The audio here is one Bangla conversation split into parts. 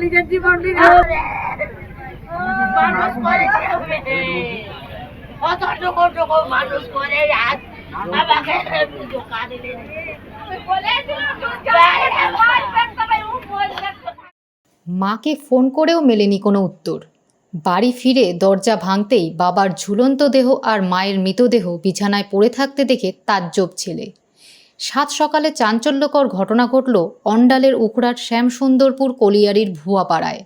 নিজের জীবন মানুষ করেছে কত টুকু টুকু মানুষ করে আজ আমাকে দোকানে মাকে ফোন করেও মেলেনি কোনো উত্তর। বাড়ি ফিরে দরজা ভাঙতেই বাবার ঝুলন্ত দেহ আর মায়ের মৃতদেহ বিছানায় পড়ে থাকতে দেখে তাজ্জব ছেলে। সাত সকালে চাঞ্চল্যকর ঘটনা ঘটল অন্ডালের উকড়ার শ্যামসুন্দরপুর কলিয়ারির ভুয়াপাড়ায়।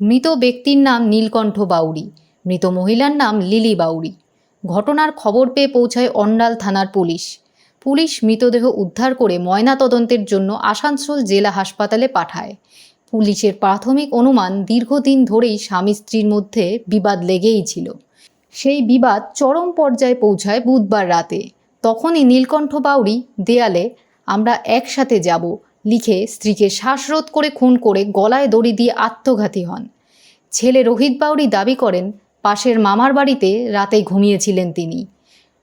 মৃত ব্যক্তির নাম নীলকণ্ঠ বাউরি মৃত মহিলার নাম লিলি বাউরি ঘটনার খবর পেয়ে পৌঁছায় অন্ডাল থানার পুলিশ। পুলিশ মৃতদেহ উদ্ধার করে ময়নাতদন্তের জন্য আসানসোল জেলা হাসপাতালে পাঠায়। পুলিশের প্রাথমিক অনুমান দীর্ঘদিন ধরেই স্বামী স্ত্রীর মধ্যে বিবাদ লেগেই ছিল। সেই বিবাদ চরম পর্যায়ে পৌঁছায় বুধবার রাতে। তখনই নীলকণ্ঠ বাউরি দেয়ালে, আমরা একসাথে যাব লিখে স্ত্রীকে শ্বাসরোধ করে খুন করে গলায় দড়ি দিয়ে আত্মঘাতী হন। ছেলে রোহিত বাউরি দাবি করেন, পাশের মামার বাড়িতে রাতে ঘুমিয়েছিলেন তিনি।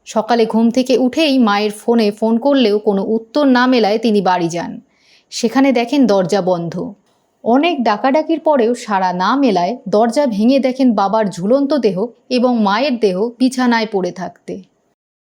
সকালে ঘুম থেকে উঠেই মায়ের ফোনে ফোন করলেও কোনো উত্তর না মেলায় তিনি বাড়ি যান। সেখানে দেখেন দরজা বন্ধ। অনেক ডাকাডাকির পরেও সারা না মেলায় দরজা ভেঙে দেখেন বাবার ঝুলন্ত দেহ এবং মায়ের দেহ বিছানায় পড়ে থাকতে।